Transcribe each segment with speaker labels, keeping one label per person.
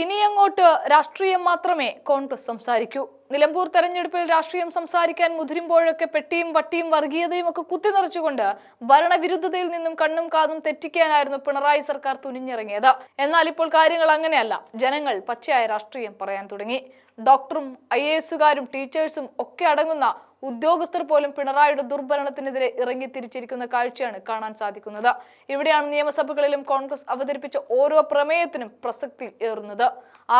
Speaker 1: ഇനിയങ്ങോട്ട് രാഷ്ട്രീയം മാത്രമേ കോൺഗ്രസ് സംസാരിക്കൂ നിലമ്പൂർ തെരഞ്ഞെടുപ്പിൽ രാഷ്ട്രീയം സംസാരിക്കാൻ മുതിരുമ്പോഴൊക്കെ പെട്ടിയും വട്ടിയും വർഗീയതയും ഒക്കെ കുത്തി നിറച്ചുകൊണ്ട് ഭരണവിരുദ്ധതയിൽ നിന്നും കണ്ണും കാതും തെറ്റിക്കാനായിരുന്നു പിണറായി സർക്കാർ തുനിഞ്ഞിറങ്ങിയത് എന്നാൽ ഇപ്പോൾ കാര്യങ്ങൾ അങ്ങനെയല്ല ജനങ്ങൾ പച്ചയായ രാഷ്ട്രീയം പറയാൻ തുടങ്ങി ഡോക്ടറും ഐ എ എസുകാരും ടീച്ചേഴ്സും ഒക്കെ അടങ്ങുന്ന ഉദ്യോഗസ്ഥർ പോലും പിണറായിയുടെ ദുർഭരണത്തിനെതിരെ ഇറങ്ങി തിരിച്ചിരിക്കുന്ന കാഴ്ചയാണ് കാണാൻ സാധിക്കുന്നത് ഇവിടെയാണ് നിയമസഭകളിലും കോൺഗ്രസ് അവതരിപ്പിച്ച ഓരോ പ്രമേയത്തിനും പ്രസക്തി ഏറുന്നത്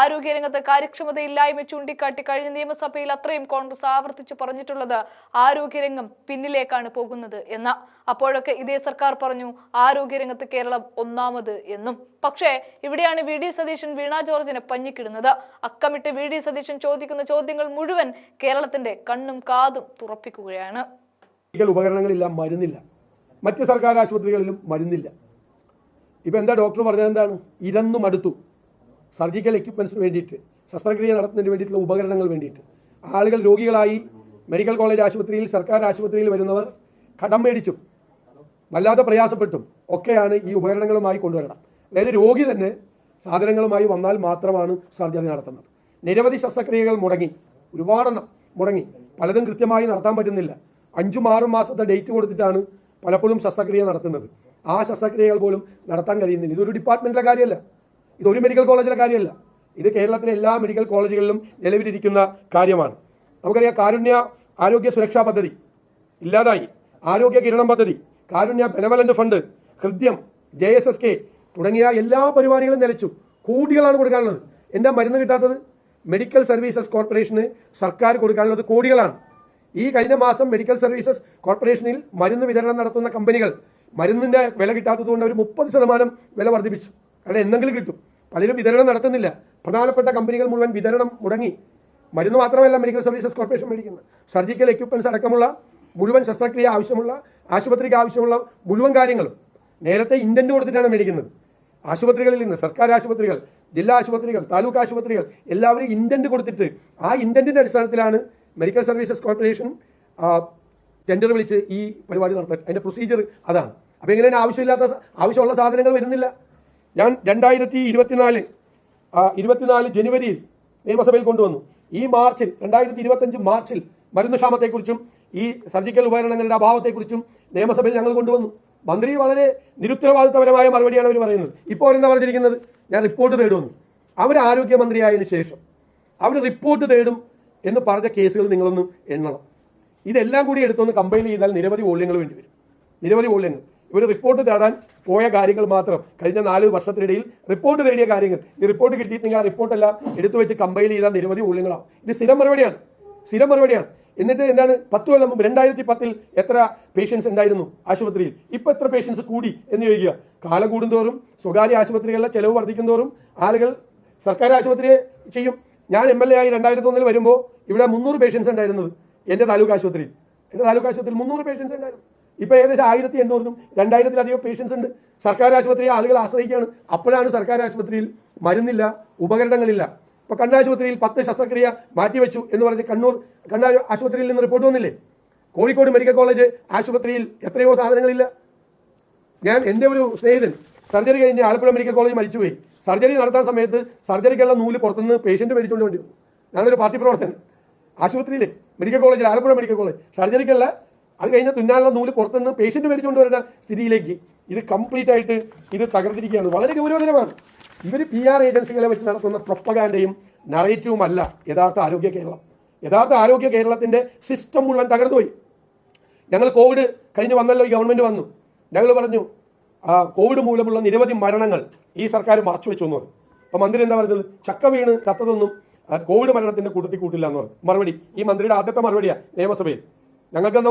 Speaker 1: ആരോഗ്യരംഗത്ത് കാര്യക്ഷമതയില്ലായ്മ ചൂണ്ടിക്കാട്ടി കഴിഞ്ഞ നിയമസഭ നിയമസഭയിൽ അത്രയും കോൺഗ്രസ് ആവർത്തിച്ചു പറഞ്ഞിട്ടുള്ളത് ആരോഗ്യരംഗം പിന്നിലേക്കാണ് പോകുന്നത് എന്ന അപ്പോഴൊക്കെ ഇതേ സർക്കാർ പറഞ്ഞു ആരോഗ്യരംഗത്ത് കേരളം ഒന്നാമത് എന്നും പക്ഷേ ഇവിടെയാണ് വി ഡി സതീശൻ വീണ ജോർജിനെ പഞ്ഞിക്കിടുന്നത് അക്കമിട്ട് വി ഡി സതീശൻ ചോദിക്കുന്ന ചോദ്യങ്ങൾ മുഴുവൻ കേരളത്തിന്റെ കണ്ണും കാതും തുറപ്പിക്കുകയാണ്
Speaker 2: ഉപകരണങ്ങളില്ല മരുന്നില്ല മറ്റ് സർക്കാർ ആശുപത്രികളിലും മരുന്നില്ല ഇപ്പൊ എന്താ ഡോക്ടർ പറഞ്ഞത് എന്താണ് ഇരന്നും അടുത്തു സർജിക്കൽ എക്യുപ്മെൻറ്റ്സിന് വേണ്ടിയിട്ട് ശസ്ത്രക്രിയ നടത്തുന്നതിന് വേണ്ടിയിട്ടുള്ള ഉപകരണങ്ങൾ വേണ്ടിയിട്ട് ആളുകൾ രോഗികളായി മെഡിക്കൽ കോളേജ് ആശുപത്രിയിൽ സർക്കാർ ആശുപത്രിയിൽ വരുന്നവർ കടം മേടിച്ചും വല്ലാതെ പ്രയാസപ്പെട്ടും ഒക്കെയാണ് ഈ ഉപകരണങ്ങളുമായി കൊണ്ടുവരണം അതായത് രോഗി തന്നെ സാധനങ്ങളുമായി വന്നാൽ മാത്രമാണ് സർജറി നടത്തുന്നത് നിരവധി ശസ്ത്രക്രിയകൾ മുടങ്ങി ഒരുപാടെണ്ണം മുടങ്ങി പലതും കൃത്യമായി നടത്താൻ പറ്റുന്നില്ല അഞ്ചും ആറും മാസത്തെ ഡേറ്റ് കൊടുത്തിട്ടാണ് പലപ്പോഴും ശസ്ത്രക്രിയ നടത്തുന്നത് ആ ശസ്ത്രക്രിയകൾ പോലും നടത്താൻ കഴിയുന്നില്ല ഇതൊരു ഡിപ്പാർട്ട്മെൻറ്റിലെ കാര്യമല്ല ഇതൊരു മെഡിക്കൽ കോളേജിലെ കാര്യമല്ല ഇത് കേരളത്തിലെ എല്ലാ മെഡിക്കൽ കോളേജുകളിലും നിലവിലിരിക്കുന്ന കാര്യമാണ് നമുക്കറിയാം കാരുണ്യ ആരോഗ്യ സുരക്ഷാ പദ്ധതി ഇല്ലാതായി ആരോഗ്യ കിരണം പദ്ധതി Karunya benevolent fund Hridyam J S S K തുടങ്ങിയ എല്ലാ പരിപാടികളും നിലച്ചു കോടികളാണ് കൊടുക്കാനുള്ളത് എന്താ മരുന്ന് കിട്ടാത്തത് മെഡിക്കൽ സർവീസസ് കോർപ്പറേഷന് സർക്കാർ കൊടുക്കാനുള്ളത് കോടികളാണ് ഈ കഴിഞ്ഞ മാസം മെഡിക്കൽ സർവീസസ് കോർപ്പറേഷനിൽ മരുന്ന് വിതരണം നടത്തുന്ന കമ്പനികൾ മരുന്നിൻ്റെ വില കിട്ടാത്തതുകൊണ്ട് ഒരു മുപ്പത് ശതമാനം വില വർദ്ധിപ്പിച്ചു കാരണം എന്തെങ്കിലും കിട്ടും പലരും വിതരണം നടത്തുന്നില്ല പ്രധാനപ്പെട്ട കമ്പനികൾ മുഴുവൻ വിതരണം മുടങ്ങി മരുന്ന് മാത്രമല്ല മെഡിക്കൽ സർവീസസ് കോർപ്പറേഷൻ മേടിക്കുന്നത് സർജിക്കൽ എക്യുപ്മെന്റ്സ് അടക്കമുള്ള മുഴുവൻ ശസ്ത്രക്രിയ ആവശ്യമുള്ള ആശുപത്രിക്ക് ആവശ്യമുള്ള മുഴുവൻ കാര്യങ്ങളും നേരത്തെ ഇന്ത്യൻ കൊടുത്തിട്ടാണ് മേടിക്കുന്നത് ആശുപത്രികളിൽ നിന്ന് സർക്കാർ ആശുപത്രികൾ ജില്ലാ ആശുപത്രികൾ താലൂക്ക് ആശുപത്രികൾ എല്ലാവരും ഇൻഡൻറ്റ് കൊടുത്തിട്ട് ആ ഇൻഡൻറ്റിൻ്റെ അടിസ്ഥാനത്തിലാണ് മെഡിക്കൽ സർവീസസ് കോർപ്പറേഷൻ ടെൻഡർ വിളിച്ച് ഈ പരിപാടി നടത്തുന്നത് അതിൻ്റെ പ്രൊസീജിയർ അതാണ് അപ്പോൾ എങ്ങനെയാണ് ആവശ്യമില്ലാത്ത ആവശ്യമുള്ള സാധനങ്ങൾ വരുന്നില്ല ഞാൻ രണ്ടായിരത്തി ഇരുപത്തിനാല് ഇരുപത്തിനാല് ജനുവരിയിൽ നിയമസഭയിൽ കൊണ്ടുവന്നു ഈ മാർച്ചിൽ രണ്ടായിരത്തി ഇരുപത്തഞ്ച് മാർച്ചിൽ മരുന്ന് ക്ഷാമത്തെക്കുറിച്ചും ഈ സർജിക്കൽ ഉപകരണങ്ങളുടെ അഭാവത്തെക്കുറിച്ചും നിയമസഭയിൽ ഞങ്ങൾ കൊണ്ടുവന്നു മന്ത്രി വളരെ നിരുത്തരവാദിത്തപരമായ മറുപടിയാണ് അവർ പറയുന്നത് ഇപ്പോൾ അവരെന്താ പറഞ്ഞിരിക്കുന്നത് ഞാൻ റിപ്പോർട്ട് തേടുമെന്ന് അവർ ആരോഗ്യമന്ത്രിയായതിനു ശേഷം അവർ റിപ്പോർട്ട് തേടും എന്ന് പറഞ്ഞ കേസുകൾ നിങ്ങളൊന്ന് എണ്ണണം ഇതെല്ലാം കൂടി എടുത്തൊന്ന് കമ്പയിൽ ചെയ്താൽ നിരവധി വോള്യങ്ങൾ വേണ്ടി വരും നിരവധി വോള്യങ്ങൾ ഇവർ റിപ്പോർട്ട് തേടാൻ പോയ കാര്യങ്ങൾ മാത്രം കഴിഞ്ഞ നാല് വർഷത്തിനിടയിൽ റിപ്പോർട്ട് തേടിയ കാര്യങ്ങൾ ഈ റിപ്പോർട്ട് കിട്ടിയിട്ടുണ്ടെങ്കിൽ ആ റിപ്പോർട്ടെല്ലാം എടുത്തു വെച്ച് കമ്പൈൽ ചെയ്ത നിരവധി ഉള്ളുകളാണ് ഇത് സ്ഥിരം മറുപടിയാണ് സ്ഥിരം മറുപടിയാണ് എന്നിട്ട് എന്താണ് പത്ത് കൊല്ലം മുമ്പ് രണ്ടായിരത്തി പത്തിൽ എത്ര പേഷ്യൻസ് ഉണ്ടായിരുന്നു ആശുപത്രിയിൽ ഇപ്പൊ എത്ര പേഷ്യൻസ് കൂടി എന്ന് ചോദിക്കുക കാലം കൂടുന്തോറും സ്വകാര്യ ആശുപത്രികളിലെ ചെലവ് വർദ്ധിക്കുന്തോറും ആളുകൾ സർക്കാർ ആശുപത്രിയെ ചെയ്യും ഞാൻ എം എൽ എ ആയി രണ്ടായിരത്തി ഒന്നിൽ വരുമ്പോൾ ഇവിടെ മുന്നൂറ് പേഷ്യൻസ് ഉണ്ടായിരുന്നത് എൻ്റെ താലൂക്ക് ആശുപത്രിയിൽ എൻ്റെ താലൂക്ക് ആശുപത്രിയിൽ മുന്നൂറ് പേഷ്യൻസ് ഉണ്ടായിരുന്നു ഇപ്പൊ ഏകദേശം ആയിരത്തി എണ്ണൂറിനും രണ്ടായിരത്തിലധികം പേഷ്യൻസ് ഉണ്ട് സർക്കാർ ആശുപത്രി ആളുകൾ ആശ്രയിക്കുകയാണ് അപ്പോഴാണ് സർക്കാർ ആശുപത്രിയിൽ മരുന്നില്ല ഉപകരണങ്ങളില്ല ഇപ്പൊ കണ്ണാശുപത്രിയിൽ പത്ത് ശസ്ത്രക്രിയ മാറ്റിവെച്ചു എന്ന് പറഞ്ഞ് കണ്ണൂർ കണ്ണാ ആശുപത്രിയിൽ നിന്ന് റിപ്പോർട്ട് വന്നില്ലേ കോഴിക്കോട് മെഡിക്കൽ കോളേജ് ആശുപത്രിയിൽ എത്രയോ സാധനങ്ങളില്ല ഞാൻ എൻ്റെ ഒരു സ്നേഹിതൻ സർജറി കഴിഞ്ഞ് ആലപ്പുഴ മെഡിക്കൽ കോളേജ് മരിച്ചുപോയി സർജറി നടത്താൻ സമയത്ത് സർജറിക്കുള്ള നൂല് പുറത്തുനിന്ന് പേഷ്യൻ്റ് മേടിച്ചുകൊണ്ട് വേണ്ടി വന്നു ഞാനൊരു പാർട്ടി പ്രവർത്തകൻ ആശുപത്രിയിൽ മെഡിക്കൽ കോളേജിൽ ആലപ്പുഴ മെഡിക്കൽ കോളേജ് സർജറിക്കുള്ള അത് കഴിഞ്ഞാൽ തുന്നാനുള്ള നൂല് പുറത്തുനിന്ന് പേഷ്യൻ്റ് മേടിച്ചുകൊണ്ട് വരുന്ന സ്ഥിതിയിലേക്ക് ഇത് കംപ്ലീറ്റ് ആയിട്ട് ഇത് തകർത്തിരിക്കുകയാണ് വളരെ ഗൗരവതരമാണ് ഇവർ പി ആർ ഏജൻസികളെ വെച്ച് നടത്തുന്ന പ്രൊപ്പകാൻഡയും നറേറ്റീവുമല്ല യഥാർത്ഥ ആരോഗ്യ കേരളം യഥാർത്ഥ ആരോഗ്യ കേരളത്തിൻ്റെ സിസ്റ്റം മുഴുവൻ തകർന്നുപോയി ഞങ്ങൾ കോവിഡ് കഴിഞ്ഞ് വന്നല്ലോ ഈ ഗവൺമെൻറ് വന്നു ഞങ്ങൾ പറഞ്ഞു കോവിഡ് മൂലമുള്ള നിരവധി മരണങ്ങൾ ഈ സർക്കാർ മറച്ചു വെച്ചു പറഞ്ഞു അപ്പോൾ മന്ത്രി എന്താ പറഞ്ഞത് ചക്ക വീണ് ചത്തതൊന്നും കോവിഡ് മരണത്തിൻ്റെ കൂട്ടത്തിൽ കൂട്ടില്ല എന്ന് പറഞ്ഞു മറുപടി ഈ മന്ത്രിയുടെ ആദ്യത്തെ മറുപടിയാണ് നിയമസഭയിൽ ഞങ്ങൾക്ക്